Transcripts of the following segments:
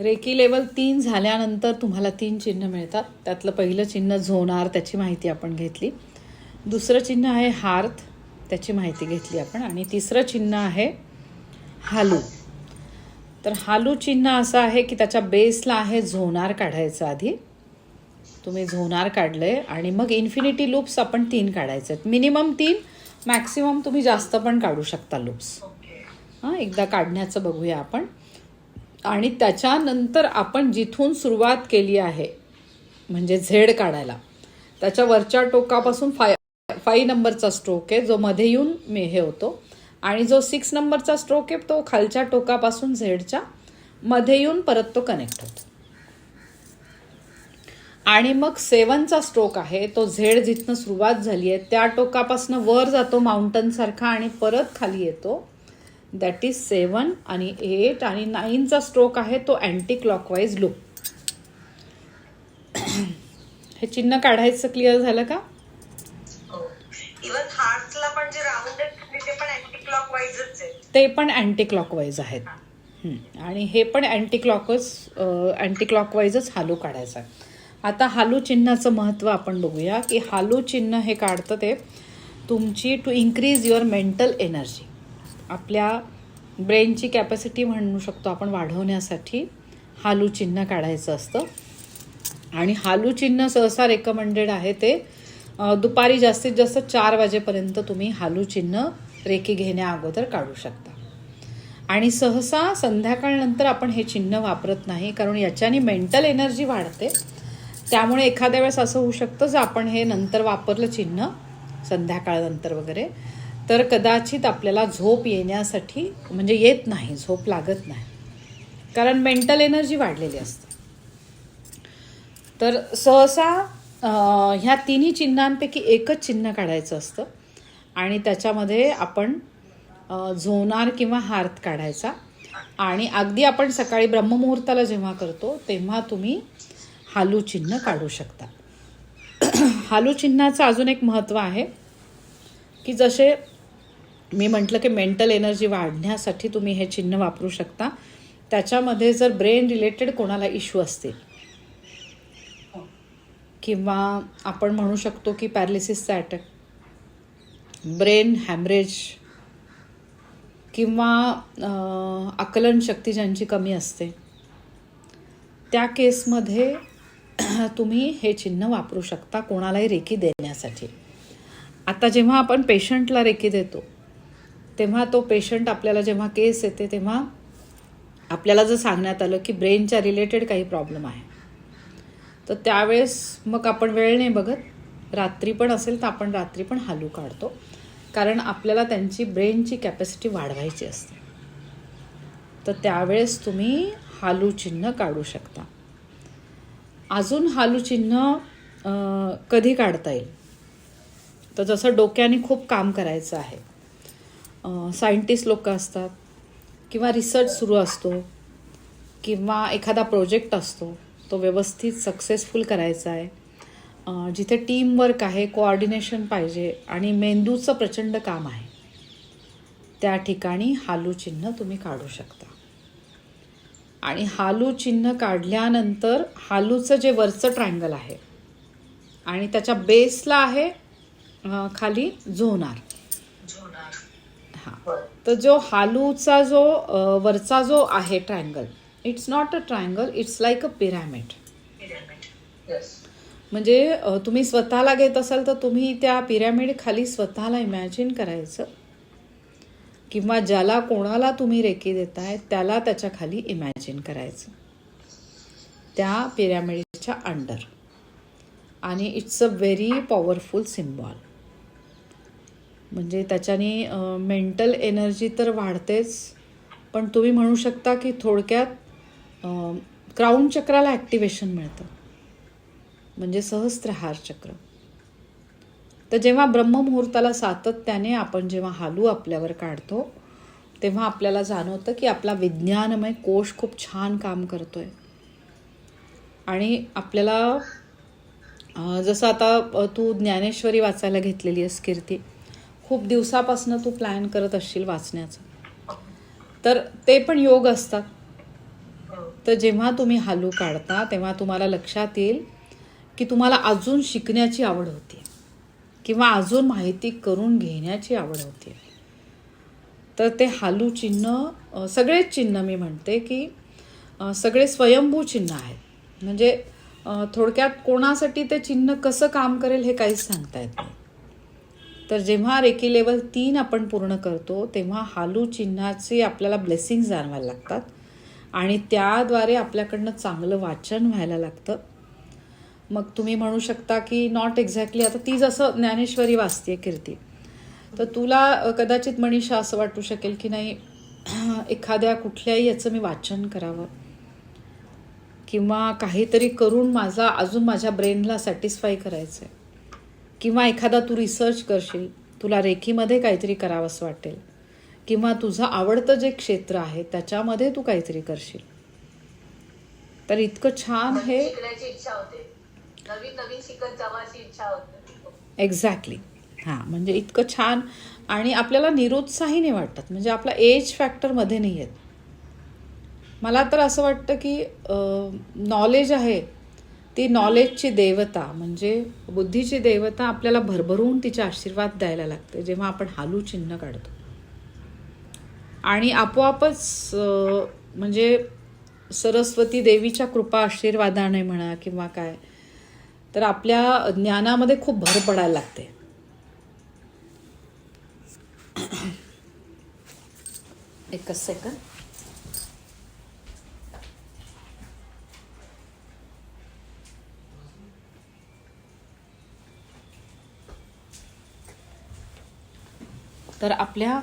Recce level तीन झाल्यानंतर तुम्हाला तीन चिन्ह मिळतात. त्यातलं पहिलं चिन्ह झोनार त्याची माहिती आपण घेतली. दुसरं चिन्ह आहे हार्थ त्याची माहिती घेतली आपण. आणि तिसरं चिन्ह आहे हालू. तर हालू चिन्ह असं आहे की त्याच्या बेसला आहे झोनार काढायचं आधी. तुम्ही झोनार काढले आणि मग इन्फिनिटी लूप्स आपण तीन काढायचे आहेत. मिनिमम तीन मॅक्सिमम तुम्ही जास्त पण काढू शकता लूप्स हां एकदा काढण्याचं बघूया आपण. आणि त्याच्यानंतर आपण जिथून सुरुवात केली आहे म्हणजे झेड काढायला त्याच्या वरच्या टोकापासून फाय फाईव्ह नंबरचा स्ट्रोक आहे जो मध्ये येऊन मे हे होतो. आणि जो सिक्स नंबरचा स्ट्रोक आहे तो खालच्या टोकापासून झेडच्या मध्ये येऊन परत तो कनेक्ट होतो. आणि मग सेवनचा स्ट्रोक आहे तो झेड जिथनं सुरुवात झाली आहे त्या टोकापासून वर जातो माउंटनसारखा आणि परत खाली येतो. दॅट इज सेवन आणि एट आणि नाईनचा स्ट्रोक आहे तो अँटी क्लॉकवाईज लूप हे चिन्ह काढायचं क्लिअर झालं का? इवन हार्टला पण जे राऊंड आहेत ते पण अँटी क्लॉकवाईज आहेत. हं. आणि हे पण अँटी क्लॉकच अँटी क्लॉकवाईजच हालू काढायचा आहे. आता हालू चिन्हाचं महत्त्व आपण बघूया की हालू चिन्ह हे काढतं ते तुमची to increase your mental energy आपल्या ब्रेनची कॅपॅसिटी म्हणू शकतो आपण वाढवण्यासाठी हालू चिन्ह काढायचं असतं. आणि हालू चिन्ह सहसा रेकमेंडेड आहे ते दुपारी जास्तीत जास्त चार वाजेपर्यंत तुम्ही हालू चिन्ह रेकी घेण्या अगोदर काढू शकता. आणि सहसा संध्याकाळनंतर आपण हे चिन्ह वापरत नाही कारण याच्याने मेंटल एनर्जी वाढते. त्यामुळे एखाद्या वेळेस असं होऊ शकतं जर आपण हे नंतर वापरलं चिन्ह संध्याकाळनंतर वगैरे तर कदाचित आपल्याला झोप येण्यासाठी म्हणजे येत नाही झोप लागत नाही. कारण मेंटल एनर्जी वाढलेली असते. तर सहसा ह्या तिन्ही चिन्हांपैकी एकच चिन्ह काढायचं असतं. आणि त्याच्यामध्ये आपण झोनार किंवा हार्थ काढायचा. आणि अगदी आपण सकाळी ब्रह्ममुहूर्ताला जेव्हा करतो तेव्हा तुम्ही हालू चिन्ह काढू शकता. हालू चिन्हाचं अजून एक महत्त्व आहे की जसे मी म्हटलं की मेंटल एनर्जी वाढण्यासाठी तुम्ही हे चिन्ह वापरू शकता. त्याच्यामध्ये जर ब्रेन रिलेटेड कोणाला इश्यू असतील किंवा आपण म्हणू शकतो की पॅरालिसिसचा अटॅक ब्रेन हॅमरेज किंवा आकलन शक्ती ज्यांची कमी असते त्या केसमध्ये तुम्ही हे चिन्ह वापरू शकता कोणालाही रेकी देण्यासाठी. आता जेव्हा आपण पेशंटला रेकी देतो तेव्हा तो पेशंट आपल्याला जेव्हा केस येते तेव्हा आपल्याला जर सांगण्यात आलं की ब्रेनच्या रिलेटेड काही प्रॉब्लेम आहे. तर त्यावेळेस मग आपण वेळ नाही बघत. रात्री पण असेल तर आपण रात्री पण हालू काढतो. कारण आपल्याला त्यांची ब्रेनची कॅपॅसिटी वाढवायची असते. तर त्यावेळेस तुम्ही हालू चिन्ह काढू शकता. अजून हालू चिन्ह कधी काढता येईल? तर जसं डोक्याने खूप काम करायचं आहे. सायंटिस्ट लोक असतात किंवा रिसर्च सुरू असतो किंवा एखादा प्रोजेक्ट असतो तो व्यवस्थित सक्सेसफुल करायचा आहे. जिथे टीमवर्क आहे कोऑर्डिनेशन पाहिजे आणि मेंदूचं प्रचंड काम आहे. त्या ठिकाणी हालू चिन्ह तुम्ही काढू शकता. आणि हालू चिन्ह काढल्यानंतर हालूचं जे वरचं ट्रायंगल आहे आणि त्याच्या बेसला आहे खाली झोनार हां. तर जो हालूचा जो वरचा जो आहे triangle it's not a triangle it's like a pyramid म्हणजे तुम्ही स्वतःला घेत असाल तर तुम्ही त्या पिरॅमिड खाली स्वतःला इमॅजिन करायचं. किंवा ज्याला कोणाला तुम्ही रेकी देताय त्याला त्याच्याखाली इमॅजिन करायचं. त्या पिरॅमिडच्या अंडर आणि it's a very powerful symbol म्हणजे त्याच्याने मेंटल एनर्जी तर वाढतेच पण तुम्ही म्हणू शकता की थोडक्यात क्राऊन चक्राला ॲक्टिवेशन मिळतं. म्हणजे सहस्त्रहार चक्र. तर जेव्हा ब्रह्ममुहूर्ताला सातत्याने आपण जेव्हा हालू आपल्यावर काढतो तेव्हा आपल्याला जाणवतं की आपला विज्ञानमय कोश खूप छान काम करतोय. आणि आपल्याला जसं आता तू ज्ञानेश्वरी वाचायला घेतलेली आहेस कीर्ती. खूप दिवसापासून तू प्लॅन करत असशील वाचण्याचं. तर ते पण योग असतात. तर जेव्हा तुम्ही हालू काढता तेव्हा तुम्हाला लक्षात येईल की तुम्हाला अजून शिकण्याची आवड होती. किंवा अजून माहिती करून घेण्याची आवड होती. तर ते हालू चिन्ह सगळेच चिन्ह मी म्हणते की सगळे स्वयंभू चिन्ह आहेत. म्हणजे थोडक्यात कोणासाठी ते चिन्ह कसं काम करेल हे काहीच सांगता येत नाही. तर जेव्हा रेकी लेवल तीन आपण पूर्ण करतो तेव्हा हालू चिन्हाचे आपल्याला ब्लेसिंग जाणवायला लागतात. आणि त्याद्वारे आपल्याकडनं चांगलं वाचन व्हायला लागतं. मग तुम्ही म्हणू शकता की नॉट एक्झॅक्टली आता ती जसं ज्ञानेश्वरी वाचते कीर्ती. तर तुला कदाचित मनीषा असं वाटू शकेल की नाही एखाद्या कुठल्याही याचं मी वाचन करावं. किंवा काहीतरी करून माझा अजून माझ्या ब्रेनला सॅटिस्फाय करायचं आहे किंवा एखादा तू रिसर्च करशील तुला रेखीमध्ये काहीतरी करावंसं वाटेल. किंवा तुझं आवडतं जे क्षेत्र आहे त्याच्यामध्ये तू काहीतरी करशील. तर इतकं छान हे एक्झॅक्टली हां म्हणजे इतकं छान आणि आपल्याला निरुत्साही नाही वाटत म्हणजे आपला एज फॅक्टरमध्ये नाही येत मला तर असं वाटतं की नॉलेज आहे ती नॉलेजची देवता म्हणजे बुद्धीची देवता आपल्याला भरभरून तिचे आशीर्वाद द्यायला लागते जेव्हा आपण हालू चिन्ह काढतो. आणि आपोआपच म्हणजे सरस्वती देवीच्या कृपा आशीर्वादाने म्हणा किंवा काय तर आपल्या ज्ञानामध्ये खूप भर पडायला लागते. एकच सेकंद तर आपल्या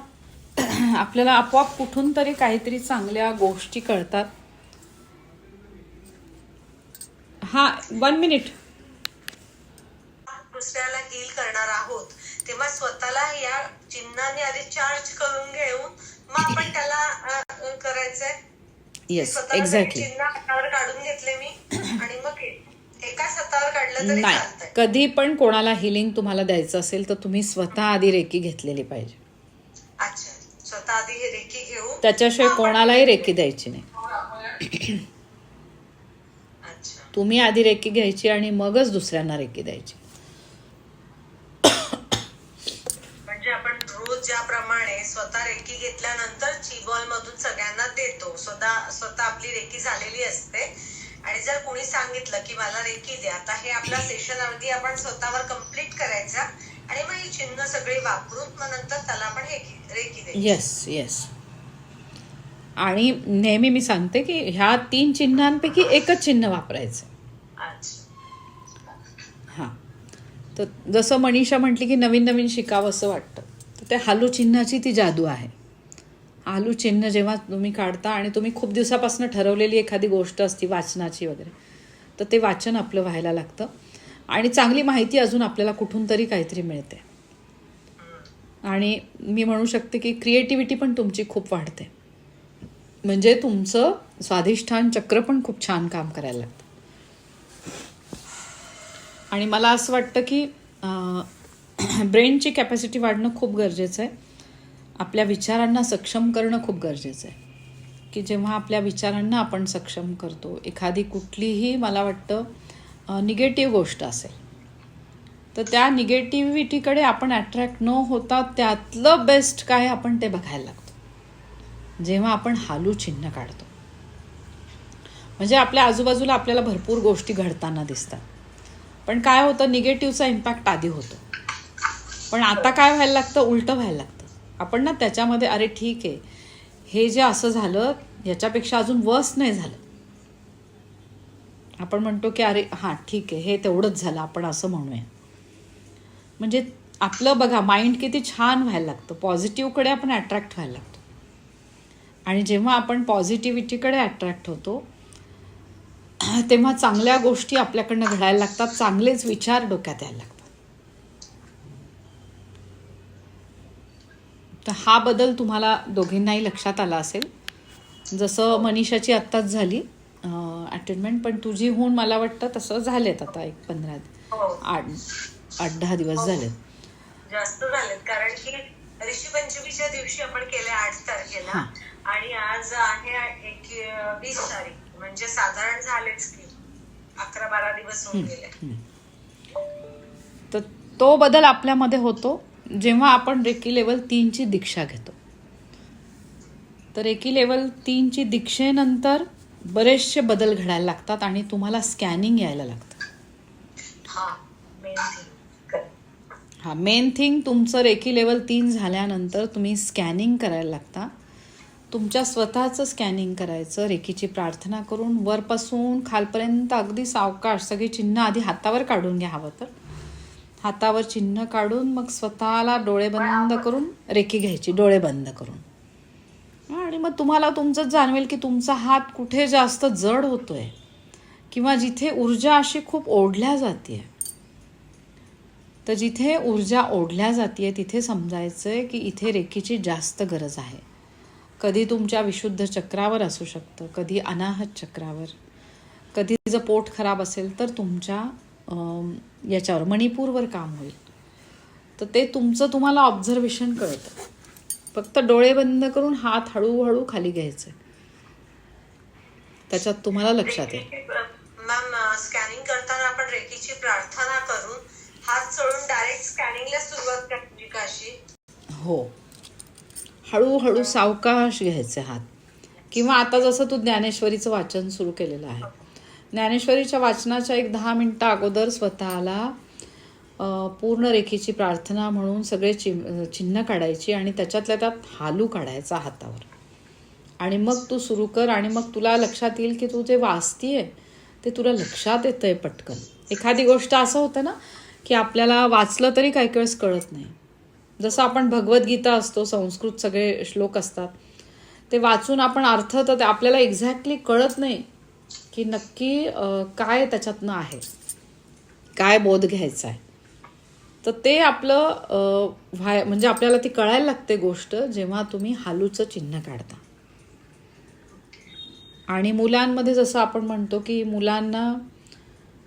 आपल्याला आपोआप कुठून तरी काहीतरी चांगल्या गोष्टी कळतात. हा वन मिनिट दुसऱ्याला हील करणार आहोत. तेव्हा स्वतःला या चिन्हाने आधी चार्ज करून घेऊन मग आपण त्याला करायचंय. येस एक्झॅक्टली चिन्ह हातावर काढून घेतले मी. आणि मग हातावर काढलं तरी नाही कधी पण कोणाला हिलिंग तुम्हाला द्यायचं असेल तर तुम्ही स्वतः आधी रेकी घेतलेली पाहिजे. अच्छा. स्वतः आधी हे रेखी घेऊन त्याच्याशिवाय कोणालाही रेकी द्यायची नाही. अच्छा. तुम्ही आधी रेकी घ्यायची आणि मगच दुसऱ्यांना रेकी द्यायची. म्हणजे आपण रोज ज्याप्रमाणे स्वतः रेकी घेतल्यानंतर बॉल मधून सगळ्यांना देतो. स्वतः स्वतः आपली रेकी झालेली असते. आणि जर कोणी सांगितलं की मला रेकी द्या आता हे आपल्या सेशन अगदी आपण स्वतःवर कंप्लीट करायचा. आणि मग ही चिन्ह सगळी वापरून मग नंतर त्याला आपण हे रेकी द्यायची येस येस आणि नेहमी मी सांगते की ह्या तीन चिन्हांपैकी एकच चिन्ह वापरायचं. हां. तर जसं मनीषा म्हटली की नवीन नवीन शिकावं असं वाटतं. तर त्या हालू चिन्हाची ती जादू आहे. हालू चिन्ह जेव्हा तुम्ही काढता आणि तुम्ही खूप दिवसापासून ठरवलेली एखादी गोष्ट असती वाचनाची वगैरे तर ते वाचन आपलं व्हायला लागतं. आणि चांगली माहिती अजून आपल्याला कुठून तरी काहीतरी मिळते. आणि मी म्हणू शकते की क्रिएटिव्हिटी पण तुमची खूप वाढते. म्हणजे तुमचं स्वाधिष्ठान चक्र पण खूप छान काम करायला लागतं. आणि मला असं वाटतं की ब्रेनची कॅपॅसिटी वाढणं खूप गरजेचं आहे. आपल्या विचारांना सक्षम करणं खूप गरजेचं आहे. की जेव्हा आपल्या विचारांना आपण सक्षम करतो एखादी कुठलीही मला वाटतं निगेटिव्ह गोष्ट असेल. तर त्या निगेटिव्हिटीकडे आपण अट्रॅक्ट न होता त्यातलं बेस्ट काय आपण ते बघायला लागतो. जेव्हा आपण हालू चिन्ह काढतो. म्हणजे आपल्या आजूबाजूला आपल्याला भरपूर गोष्टी घडताना दिसतात. पण काय होतं निगेटिव्हचा इम्पॅक्ट आधी होतो. पण आता काय व्हायला लागतं? उलटं व्हायला लागतं. आपण ना त्याच्यामध्ये अरे ठीक आहे हे जे असं झालं याच्यापेक्षा अजून वर्स नाही झालं. आपण म्हणतो की अरे हां ठीक आहे हे तेवढंच झालं आपण असं म्हणूया. म्हणजे आपलं बघा माइंड किती छान व्हायला लागतं. पॉझिटिव्हकडे आपण अट्रॅक्ट व्हायला लागतो. आणि जेव्हा आपण पॉझिटिव्हिटीकडे अट्रॅक्ट होतो तेव्हा चांगल्या गोष्टी आपल्याकडनं घडायला लागतात चांगलेच विचार डोक्यात यायला लागतात. तर हा बदल तुम्हाला दोघींनाही लक्षात आला असेल. जसं मनीषाची आत्ताच झाली अटेंडमेंट पण तुझी होऊन मला वाटतं तसं झालेत आता एक पंधरा हो. आठ आठ दहा दिवस झालेत. जास्त झालेत कारण की ऋषी पंचमीच्या दिवशी आपण केले आठ तारखेला हा. आणि आज आहे एक वीस तारीख म्हणजे साधारण झालेच की अकरा बारा दिवस होऊन गेले. तर तो बदल आपल्यामध्ये होतो जेव्हा आपण रेकी लेवल तीनची दीक्षा घेतो. तर रेकी लेवल तीनची दीक्षेनंतर बरेचसे बदल घडायला लागतात आणि तुम्हाला स्कॅनिंग यायला लागतं. हा मेन थिंग हा मेन थिंग तुमचं रेकी लेवल तीन झाल्यानंतर तुम्ही स्कॅनिंग करायला लागता. तुमच्या स्वतःचं स्कॅनिंग करायचं रेकीची प्रार्थना करून वरपासून खालपर्यंत अगदी सावकाश सगळी चिन्ह आधी हातावर काढून घ्या हवं तर. हातावर चिन्ह काढून मग स्वतःला डोळे बंद करून रेकी घ्यायची डोळे बंद करून. आणि मग तुम्हाला तुमचंच जाणवेल की तुमचा हात कुठे जास्त जड होतो आहे किंवा जिथे ऊर्जा अशी खूप ओढल्या जाते तर जिथे ऊर्जा ओढल्या जाते तिथे समजायचं आहे की इथे रेखीची जास्त गरज आहे. कधी तुमच्या विशुद्ध चक्रावर असू शकतं कधी अनाहत चक्रावर. कधी जर पोट खराब असेल तर तुमच्या याच्यावर मणिपूरवर काम होईल. तर ते तुमचं तुम्हाला ऑब्झर्वेशन कळतं. फक्त डोळे बंद करून हात हळूहळू खाली घ्यायचे. त्याच्यात तुम्हाला लक्षात येईल. मॅम स्कॅनिंग करताना आपण रेकीची प्रार्थना करून हात सोडून डायरेक्ट स्कॅनिंगला सुरुवात करायची हो. हळूहळू सावकाश घ्यायचे हात. किंवा आता जसं तू ज्ञानेश्वरीचं वाचन सुरू केलेलं आहे. ज्ञानेश्वरीच्या वाचनाच्या एक दहा मिनटं अगोदर स्वतःला पूर्ण रेखेची प्रार्थना म्हणून सगळे चि चिन्ह काढायची आणि त्याच्यातल्या त्यात हालू काढायचा हातावर. आणि मग तू सुरू कर आणि मग तुला लक्षात येईल की तू जे वाचतीये ते तुला लक्षात येतं आहे पटकन. एखादी गोष्ट असं होतं ना की आपल्याला वाचलं तरी काही वेळेस कळत नाही. जसं आपण भगवद्गीता असतो संस्कृत सगळे श्लोक असतात ते वाचून आपण अर्थ तर ते आपल्याला एक्झॅक्टली कळत नाही की नक्की काय त्याच्यातनं आहे. काय बोध घ्यायचा आहे. तर ते आपलं व्हाय म्हणजे आपल्याला ती कळायला लागते गोष्ट जेव्हा तुम्ही हालूचं चिन्ह काढता. आणि मुलांमध्ये जसं आपण म्हणतो की मुलांना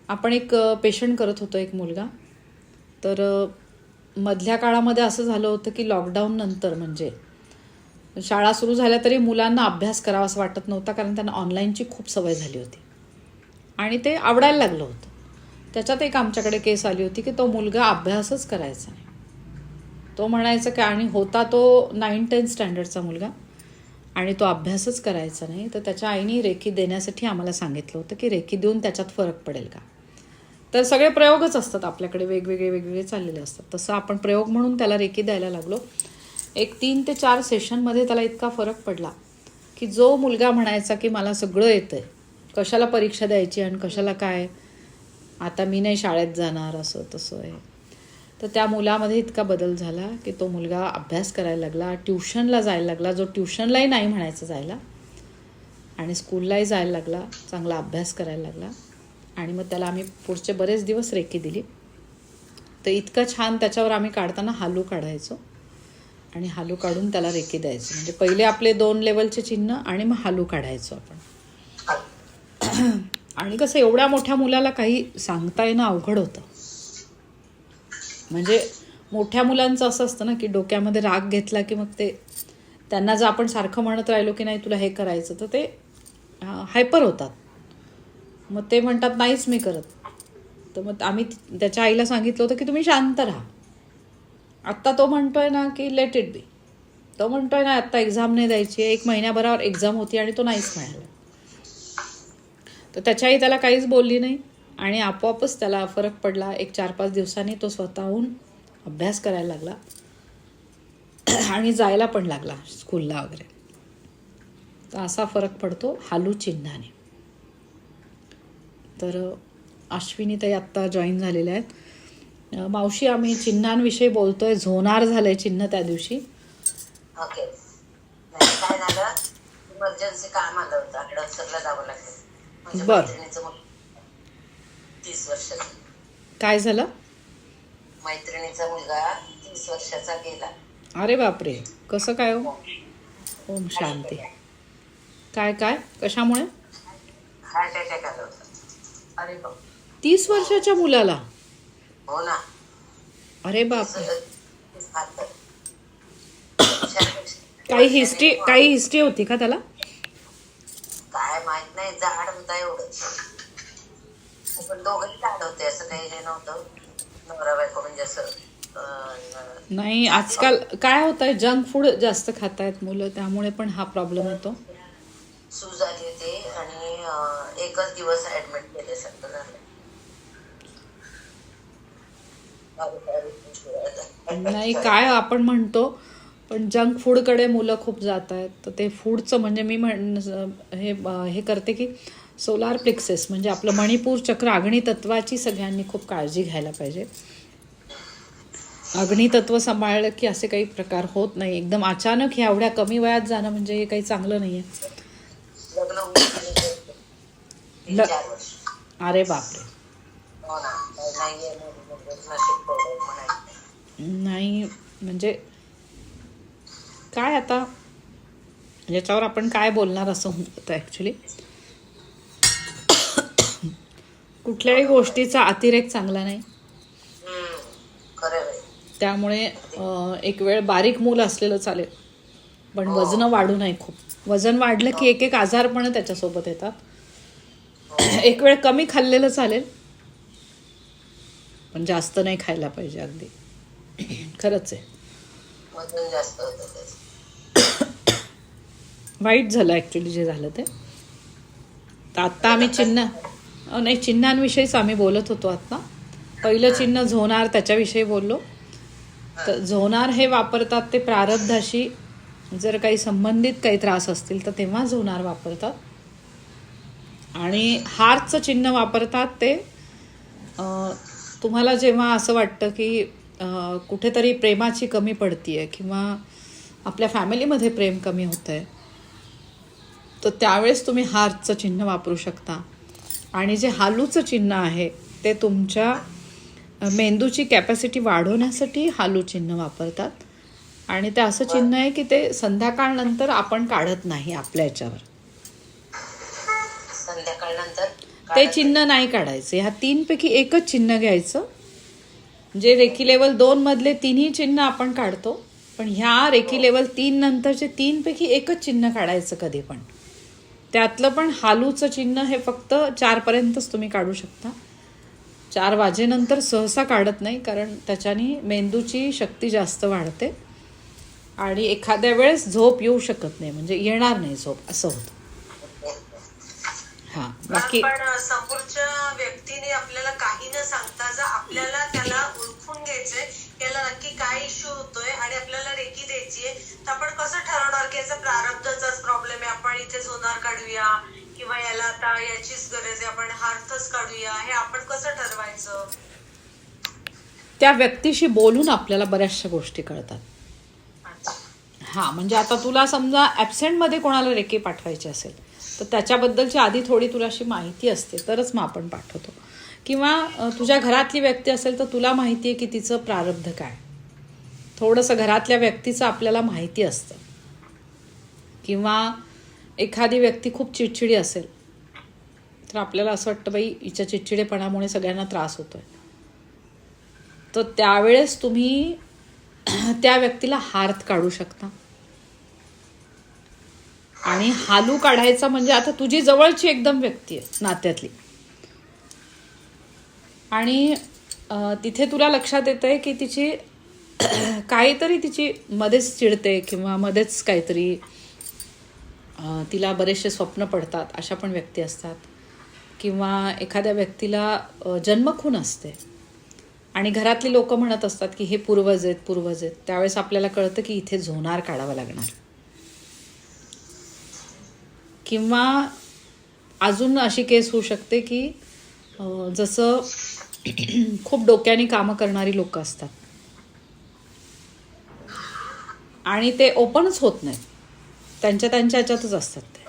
आपण एक पेशंट करत होतो एक मुलगा. तर मधल्या काळामध्ये असं झालं होतं की लॉकडाऊन नंतर म्हणजे शाळा सुरू झाल्या तरी मुलांना अभ्यास करावा असं वाटत नव्हता कारण त्यांना ऑनलाईनची खूप सवय झाली होती. आणि ते आवडायला लागलं होतं. त्याच्यात एक आमच्याकडे केस आली होती की तो मुलगा अभ्यासच करायचा नाही. तो म्हणायचा की आणि होता तो नाईन टेन्थ स्टँडर्डचा मुलगा आणि तो अभ्यासच करायचा नाही. तर त्याच्या आईने रेखी देण्यासाठी आम्हाला सांगितलं होतं की रेखी देऊन त्याच्यात फरक पडेल का? तर सगळे प्रयोगच असतात आपल्याकडे वेगवेगळे वेगवेगळे चाललेले असतात. तसं आपण प्रयोग म्हणून त्याला रेखी द्यायला लागलो. एक तीन ते चार सेशनमध्ये त्याला इतका फरक पडला की जो मुलगा म्हणायचा की मला सगळं येतं आहे कशाला परीक्षा द्यायची आणि कशाला काय? आता मी नाही शाळेत जाणार असं तसं आहे. तर त्या मुलामध्ये इतका बदल झाला की तो मुलगा अभ्यास करायला लागला ट्युशनला जायला लागला जो ट्युशनलाही नाही म्हणायचं जायला. आणि स्कूललाही जायला लागला चांगला अभ्यास करायला लागला. आणि मग त्याला आम्ही पुढचे बरेच दिवस रेकी दिली. तर इतकं छान त्याच्यावर आम्ही काढताना हालू काढायचो. आणि हालू काढून त्याला रेकी द्यायचो. म्हणजे पहिले आपले दोन लेवलचे चिन्ह आणि मग हालू काढायचो आपण. आणि कसं एवढ्या मोठ्या मुलाला काही सांगता येणं अवघड होतं. म्हणजे मोठ्या मुलांचं असं असतं ना की डोक्यामध्ये राग घेतला की मग ते त्यांना जर आपण सारखं म्हणत राहिलो की नाही तुला हे करायचं तर ते हायपर होतात. मग ते म्हणतात नाहीच मी करत. तर मग आम्ही त्याच्या आईला सांगितलं होतं की तुम्ही शांत राहा. आत्ता तो म्हणतोय ना की लेट इट बी तो म्हणतोय ना आत्ता एक्झाम नाही द्यायची आहे एक महिन्याभरावर एक्झाम होती आणि तो नाहीच म्हणाला. तर त्याच्याही त्याला काहीच बोलली नाही. आणि आपोआपच त्याला फरक पडला. एक चार पाच दिवसांनी तो स्वतःहून अभ्यास करायला लागला. आणि जायला पण लागला स्कूलला वगैरे. तर असा फरक पडतो हालू चिन्हाने. तर अश्विनी ते आत्ता जॉईन झालेल्या आहेत. मावशी आम्ही चिन्हांविषयी बोलतोय. झोनार झालंय चिन्ह त्या दिवशी. ओके काय झालं? इमर्जन्सी काम आलं होतं. जावं लागलं. बर. तीस वर्षाचा. काय झालं? मैत्रिणीचा मुलगा तीस वर्षाचा गेला. अरे बापरे. कसं काय हो? ओम शांती. काय काय? कशामुळे? हार्ट अटॅक आला होता. अरे बाप. तीस वर्षाच्या मुलाला? हो ना. अरे बाप. काही हिस्ट्री काही हिस्ट्री होती का त्याला? काय माहीत नाही जाड होता एवढंच पण दोघंही जाड होते असं काही हे नव्हतं. नवरा बायको म्हणजे नाही आजकाल काय होत आहे जंक फूड जास्त खात आहेत मुलं त्यामुळे पण हा प्रॉब्लेम होतो. सूज आली होती आणि एकच दिवस ऍडमिट केल्यासारखं झालं. नाही काय आपण म्हणतो पण जंक फूडकडे मुलं खूप जात आहेत तर ते फूडचं म्हणजे मी म्हण हे हे करते की सोलार प्लिक्सेस म्हणजे आपलं मणिपूर चक्र अग्नी तत्वाची सगळ्यांनी खूप काळजी घ्यायला पाहिजे. अग्नी तत्व सांभाळलं की असे काही प्रकार होत नाही. एकदम अचानक ह्या एवढ्या कमी वयात जाणं म्हणजे हे काही चांगलं नाही आहे ल- अरे बापरे. हो नाही म्हणजे काय आता? याच्यावर आपण काय बोलणार असं होतं ॲक्च्युली कुठल्याही गोष्टीचा अतिरेक चांगला नाही. त्यामुळे एक वेळ बारीक मूल असलेलं चालेल. पण वजन वाढू नये खूप. वजन वाढलं की एक एक आजार पण त्याच्यासोबत येतात. एक वेळ कमी खाल्लेलं चालेल. पण जास्त नाही खायला पाहिजे अगदी. खरंच आहे वजन जास्त होतं त्याचं वाईट झालं ॲक्च्युली जे झालं ते. तर आत्ता आम्ही चिन्ह नाही चिन्हांविषयीच आम्ही बोलत होतो आत्ता. पहिलं चिन्ह झोनार त्याच्याविषयी बोललो. तर झोनार हे वापरतात ते प्रारब्धाशी जर काही संबंधित काही त्रास असतील तर तेव्हा झोनार वापरतात. आणि हारचं चिन्ह वापरतात ते तुम्हाला जेव्हा असं वाटतं की कुठेतरी प्रेमाची कमी पडतीये किंवा आपल्या फॅमिलीमध्ये प्रेम कमी होतं आहे तर त्यावेळेस तुम्ही हारचं चिन्ह वापरू शकता. आणि जे हालूचं चिन्ह आहे ते तुमच्या मेंदूची कॅपॅसिटी वाढवण्यासाठी हालू चिन्ह वापरतात. आणि ते असं चिन्ह आहे की ते संध्याकाळनंतर आपण काढत नाही आपल्या याच्यावर. ते चिन्ह नाही काढायचं. ह्या तीनपैकी एकच चिन्ह घ्यायचं. जे रेकी लेवल दोन मधले तिन्ही चिन्ह आपण काढतो. पण ह्या रेकी लेवल तीन नंतरचे तीनपैकी एकच चिन्ह काढायचं कधी पण. त्यातलं पण हालूचं चिन्ह हे फक्त चारपर्यंतच तुम्ही काढू शकता. चार वाजेनंतर सहसा काढत नाही कारण त्याच्याने मेंदूची शक्ती जास्त वाढते. आणि एखाद्या वेळेस झोप येऊ शकत नाही म्हणजे येणार नाही झोप असं होतं. हां बाकी पण समोरच्या व्यक्तीने आपल्याला काही न सांगता जर आपल्याला त्याला ओळखून घ्यायचंय याला नक्की काय इश्यू होतोय आणि आपल्याला रेकी द्यायची आहे तर आपण कसं ठरवणार की याचा प्रारब्धाचाच प्रॉब्लेम आहे. आपण इथे झोनार काढूया किंवा याला आता याचीच गरज आहे. आपण हार्थच काढूया. हे आपण कसं ठरवायचं? त्या व्यक्तीशी बोलून आपल्याला बऱ्याचशा गोष्टी कळतात. हां म्हणजे आता तुला समजा ॲबसेंटमध्ये कोणाला रेकी पाठवायची असेल तर त्याच्याबद्दलची आधी थोडी तुला अशी माहिती असते तरच मग आपण पाठवतो. किंवा तुझ्या घरातली व्यक्ती असेल तर तुला माहिती आहे की तिचं प्रारब्ध काय. थोडंसं घरातल्या व्यक्तीचं आपल्याला माहिती असतं. किंवा एखादी व्यक्ती खूप चिडचिडी असेल तर आपल्याला असं वाटतं बाई हिच्या चिडचिडेपणामुळे सगळ्यांना त्रास होतोय. तर त्यावेळेस तुम्ही त्या व्यक्तीला हार्थ काढू शकता. आणि हालू काढायचा म्हणजे आता तुझी जवळची एकदम व्यक्ती आहे नात्यातली. आणि तिथे तुला लक्षात येतं आहे की तिची काहीतरी तिची मध्येच चिडते किंवा मध्येच काहीतरी तिला बरेचसे स्वप्न पडतात अशा पण व्यक्ती असतात. किंवा एखाद्या व्यक्तीला जन्मखून असते. आणि घरातली लोक म्हणत असतात की हे पूर्वज आहेत पूर्वज आहेत. त्यावेळेस आपल्याला कळतं की इथे झोनार काढावं लागणार. किंवा अजून अशी केस होऊ शकते की जसं खूप डोक्याने कामं करणारी लोकं असतात. आणि ते ओपनच होत नाहीत. त्यांच्या त्यांच्या ह्याच्यातच असतात ते.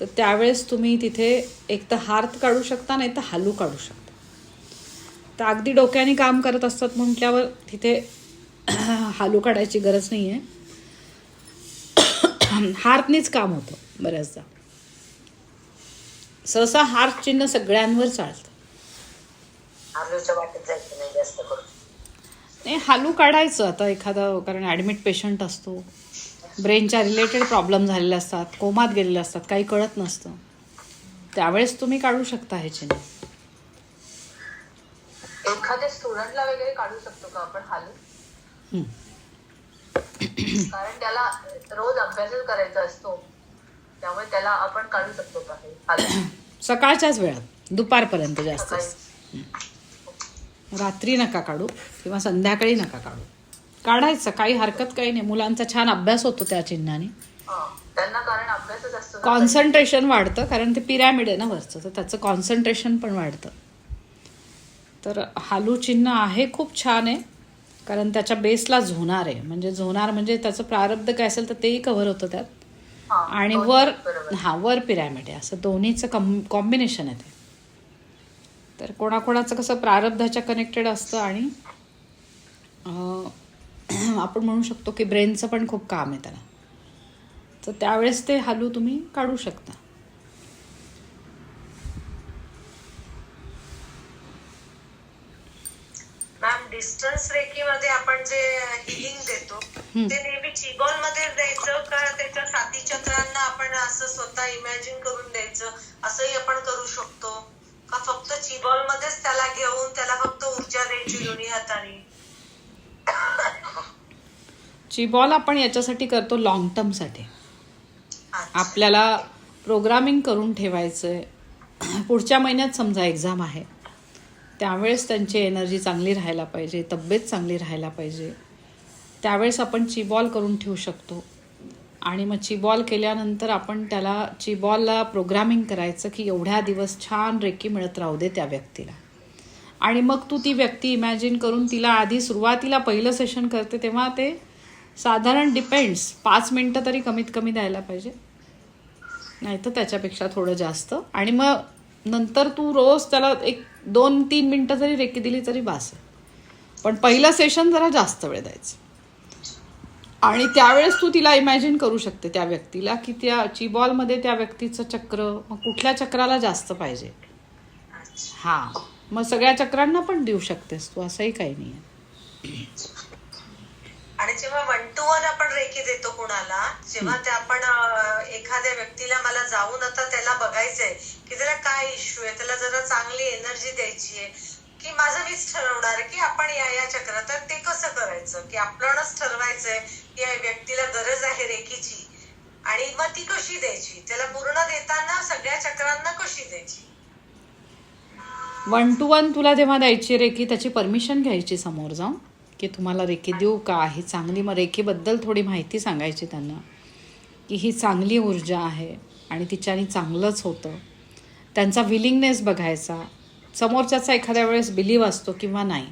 तर त्यावेळेस तुम्ही तिथे एक तर हार्थ काढू शकता नाही तर हालू काढू शकता. तर अगदी डोक्याने काम करत असतात म्हटल्यावर तिथे हालू काढायची गरज नाही आहे हार्टनीच काम होतं बऱ्याचदा. सहसा हार्ट चिन्ह सगळ्यांवर चालतं. नाही हालू काढायचं. आता एखादा कारण ॲडमिट पेशंट असतो. ब्रेनच्या रिलेटेड प्रॉब्लेम झालेले असतात कोमात गेलेले असतात काही कळत नसतं. त्यावेळेस तुम्ही काढू शकता हे चिन्ह. एखाद्या स्टुडंटला वगैरे काढू शकतो का आपण हालून. कारण त्याला रोज अभ्यासच करायचा असतो. त्यामुळे त्याला आपण काढू शकतो का हे सकाळच्याच वेळात दुपारपर्यंत जास्त. रात्री नका काढू किंवा संध्याकाळी नका काढू. काढायचं. काही हरकत काही नाही. मुलांचा छान अभ्यास होतो त्या चिन्हाने. त्यांना कारण अभ्यासच असतो ना. कॉन्सन्ट्रेशन वाढतं. कारण ते पिरॅमिड आहे ना वरचं. तर त्याचं कॉन्सन्ट्रेशन पण वाढतं. तर हालू चिन्ह आहे खूप छान आहे. कारण त्याच्या बेसला झोणार आहे. म्हणजे झोणार म्हणजे त्याचं प्रारब्ध काय असेल तर तेही कव्हर होतं त्यात. आणि वर. हा वर पिरॅमिड आहे. असं दोन्हीचं कम कॉम्बिनेशन आहे ते. तर कोणाकोणाचं कसं प्रारब्धाच्या कनेक्टेड असतं आणि आपण म्हणू शकतो की ब्रेनचं पण खूप काम आहे त्याला. तर त्यावेळेस ते हालू तुम्ही काढू शकता. मॅम डिस्टन्स रेकी मध्ये आपण जे हिलिंग देतो ते नेहमी चिबॉलमध्ये द्यायचं का त्याच्या साथी चक्रांना आपण असं स्वतः इमॅजिन करून द्यायचं? असंही आपण करू शकतो. का फक्त चिबॉल मध्येच त्याला घेऊन त्याला फक्त ऊर्जा द्यायची दोन्ही हाताने? चिबॉल आपण याच्यासाठी करतो लॉंग टर्मसाठी. आपल्याला प्रोग्रामिंग करून ठेवायचं आहे पुढच्या महिन्यात समजा एक्झाम आहे त्यावेळेस त्यांची एनर्जी चांगली राहायला पाहिजे तब्येत चांगली राहायला पाहिजे. त्यावेळेस आपण चिबॉल करून ठेवू शकतो. आणि मग चिबॉल केल्यानंतर आपण त्याला चिबॉलला प्रोग्रामिंग करायचं की एवढ्या दिवस छान रेकी मिळत राहू दे त्या व्यक्तीला. आणि मग तू ती व्यक्ती इमॅजिन करून तिला आधी सुरुवातीला पहिलं सेशन करते तेव्हा ते साधारण डिपेंड्स पाच मिनटं तरी कमीत कमी द्यायला पाहिजे. नाही तर त्याच्यापेक्षा थोडं जास्त. आणि मग नंतर तू रोज त्याला एक दोन तीन मिनटं जरी रेकी दिली तरी बास. पण पहिलं सेशन जरा जास्त वेळ द्यायचं. आणि त्यावेळेस तू तिला इमॅजिन करू शकते त्या व्यक्तीला की त्या चिबॉलमध्ये त्या व्यक्तीचं चक्र मग कुठल्या चक्राला जास्त पाहिजे. हां. मग सगळ्या चक्रांना पण देऊ शकतेस तू असंही काही नाही आणि जेव्हा वन टू वन आपण रेखी देतो कुणाला जेव्हा ते आपण एखाद्या व्यक्तीला मला जाऊन आता त्याला बघायचंय की त्याला काय इश्यू आहे त्याला जरा चांगली एनर्जी द्यायची आहे की माझं मीच ठरवणार की आपण या या चक्रात तर ते कसं करायचं? की आपणच ठरवायचंय की या व्यक्तीला गरज आहे रेखीची आणि मग ती कशी द्यायची? त्याला पूर्ण देताना सगळ्या चक्रांना कशी द्यायची? वन टू वन तुला जेव्हा द्यायची रेकी त्याची परमिशन घ्यायची समोर जाऊन की तुम्हाला रेकी देऊ का ही चांगली मग रेकीबद्दल थोडी माहिती सांगायची त्यांना की ही चांगली ऊर्जा आहे आणि तिच्याने चांगलंच होतं. त्यांचा विलिंगनेस बघायचा. समोरच्याचा एखाद्या वेळेस बिलीव असतो किंवा नाही.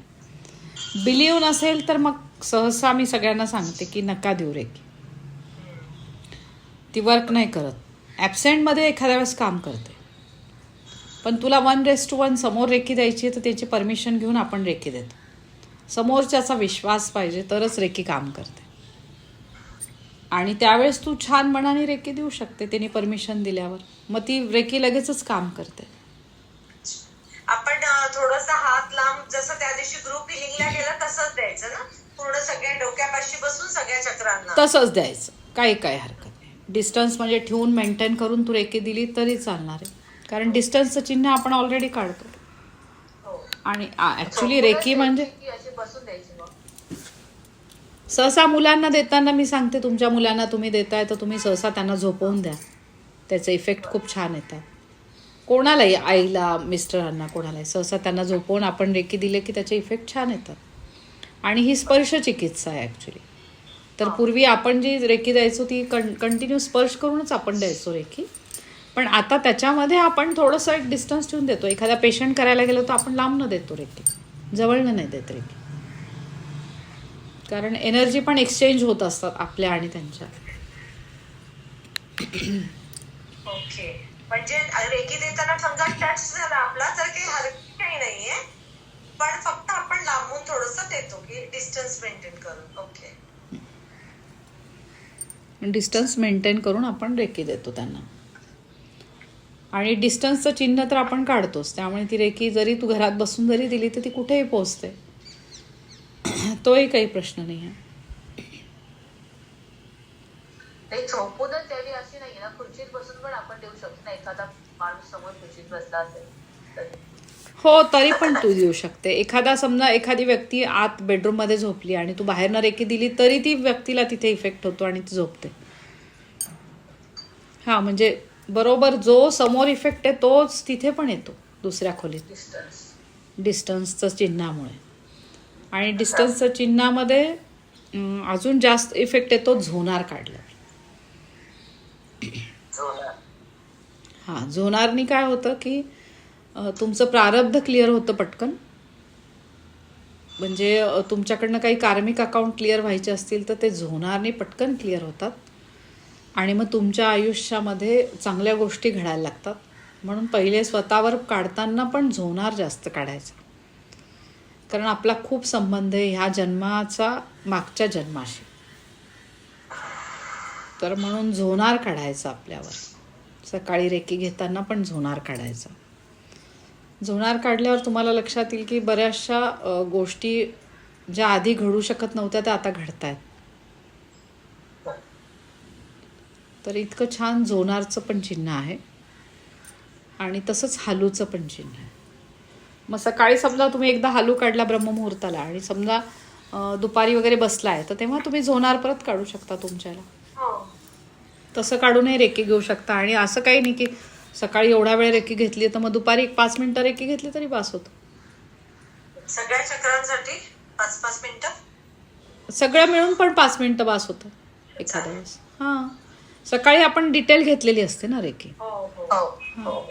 बिलीव नसेल तर मग सहसा मी सगळ्यांना सांगते की नका देऊ रेकी ती वर्क नाही करत. ॲबसेंटमध्ये एखाद्या वेळेस काम करते. पण तुला वन रेस टू वन समोर रेकी द्यायची आहे तर त्याची परमिशन घेऊन आपण रेकी देतो. समोरच्याचा विश्वास पाहिजे तरच रेकी काम करते. आणि त्यावेळेस तू छान मनाने रेकी देऊ शकते त्यांनी परमिशन दिल्यावर. मग ती रेकी लगेचच काम करते. आपण थोडस हात लांब जसं त्या दिवशी ग्रुप हिलिंगला गेलं तसंच द्यायचं ना? पूर्ण सगळ्या डोक्यापाशी बसून सगळ्या चक्रांना. तसंच द्यायचं. काही काही हरकत नाही. डिस्टन्स म्हणजे ठेवून मेंटेन करून तू रेकी दिली तरी चालणार आहे. कारण डिस्टन्सचं चिन्ह आपण ऑलरेडी काढतो. हो. आणि ॲक्च्युली रेकी म्हणजे सहसा मुलांना देताना मी सांगते तुमच्या मुलांना तुम्ही देताय तर तुम्ही सहसा त्यांना झोपवून द्या. त्याचे इफेक्ट खूप छान येतात. कोणालाही आईला मिस्टरांना कोणालाही सहसा त्यांना झोपवून आपण रेकी दिले की त्याचे इफेक्ट छान येतात. आणि ही स्पर्श चिकित्सा आहे ॲक्च्युली तर पूर्वी आपण जी रेकी द्यायचो ती कं कंटिन्यू स्पर्श करूनच आपण द्यायचो रेकी पण आता त्याच्यामध्ये आपण थोडंसं एक डिस्टन्स ठेवून देतो. एखादा पेशंट करायला गेलो तर आपण लांबनं देतो रेकी जवळनं नाही देत रेकी कारण एनर्जी पण एक्सचेंज होत असतात आपल्या आणि त्यांच्या. ओके. म्हणजे रेकी देताना समजा टच झाला आपला तर काही हरकत काही नाहीये. पण फक्त आपण लांबून थोडस देतो की डिस्टन्स मेंटेन करून. ओके. डिस्टन्स मेंटेन करून आपण रेकी देतो त्यांना. आणि डिस्टन्सचं चिन्ह तर आपण काढतोच. त्यामुळे ती रेकी जरी तू घरात बसून जरी दिली तर ती कुठेही पोहोचते. तोही काही प्रश्न नाही आहे. खुशीत बसून पण आपण देऊ शकतो ना एखादा माणूस समोर खुशीत बसला असेल हो तरी पण तू देऊ शकते. एखादा समजा एखादी व्यक्ती आत बेडरूममध्ये झोपली आणि तू बाहेरनं रेकी दिली तरी ती व्यक्तीला तिथे इफेक्ट होतो आणि ती झोपते. हा म्हणजे बरोबर जो समोर इफेक्ट आहे तोच तिथे पण येतो दुसऱ्या खोलीत. डिस्टन्स डिस्टन्सचं चिन्हामुळे. आणि डिस्टन्सचं चिन्हामध्ये अजून जास्त इफेक्ट येतो झोनार काढलं झोला हां झोनारनी काय होतं की तुमचं प्रारब्ध क्लिअर होतं पटकन. म्हणजे तुमच्याकडनं काही कार्मिक अकाउंट क्लिअर व्हायचे असतील तर ते झोनारनी पटकन क्लिअर होतात. आणि मग तुमच्या आयुष्यामध्ये चांगल्या गोष्टी घडायला लागतात. म्हणून पहिले स्वतःवर काढताना पण झोनार जास्त काढायचा. कारण आपला खूप संबंध आहे ह्या जन्माचा मागच्या जन्माशी. तर म्हणून झोनार काढायचा आपल्यावर. सकाळी रेकी घेताना पण झोनार काढायचा. झोनार काढल्यावर तुम्हाला लक्षात येईल की बऱ्याचशा गोष्टी ज्या आधी घडू शकत नव्हत्या त्या आता घडत आहेत तर इतकं छान झोनारचं पण चिन्ह आहे. आणि तसंच हालूचं पण चिन्ह आहे. मग सकाळी समजा तुम्ही एकदा हालू काढला ब्रह्ममुहूर्ताला आणि समजा दुपारी वगैरे बसलाय तर तेव्हा तुम्ही झोनार परत काढू शकता तुमच्याला. हो. तसं काढूनही रेकी घेऊ शकता. आणि असं काही नाही की सकाळी एवढा वेळ रेकी घेतली तर मग दुपारी एक पाच मिनिटं रेकी घेतली तरी बास होतं. सगळ्या चक्रांसाठी पाच पाच मिनिटं? सगळं मिळून पण पाच मिनिटं बास होतं एखाद्या वेळेस. हां. सकाळी आपण डिटेल घेतलेली असते ना रेकी हो हो. हो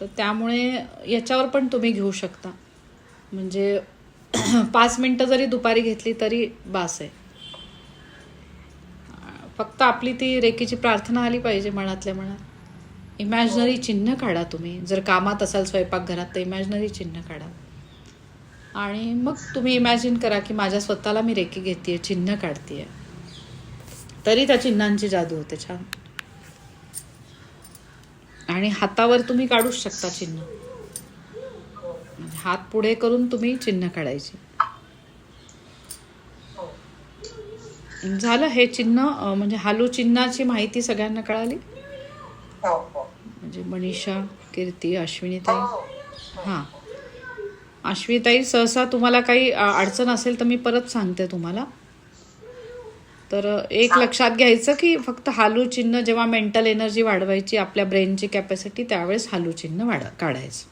तर त्यामुळे याच्यावर पण तुम्ही घेऊ शकता. म्हणजे पाच मिनटं जरी दुपारी घेतली तरी बास आहे. फक्त आपली ती रेकीची प्रार्थना आली पाहिजे मनातल्या मनात. इमॅजिनरी चिन्ह काढा तुम्ही. जर कामात असाल स्वयंपाकघरात तर इमॅजिनरी चिन्ह काढा. आणि मग तुम्ही इमॅजिन करा की माझ्या स्वतःला मी रेकी घेते चिन्ह काढते तरी त्या चिन्हांची जादू होते छान. आणि हातावर तुम्ही काढूच शकता चिन्ह. हात पुढे करून तुम्ही चिन्ह काढायचे. झालं हे चिन्ह म्हणजे हालू चिन्हाची माहिती सगळ्यांना कळाली? हो हो. म्हणजे मनीषा कीर्ती अश्विनीताई. हो हां. अश्विताई सहसा तुम्हाला काही अडचण असेल तर मी परत सांगते तुम्हाला. तर एक लक्षात घ्यायचं की फक्त हालू चिन्ह जेव्हा मेंटल एनर्जी वाढवायची आपल्या ब्रेनची कॅपॅसिटी त्यावेळेस हालू चिन्ह वाढ काढायचं.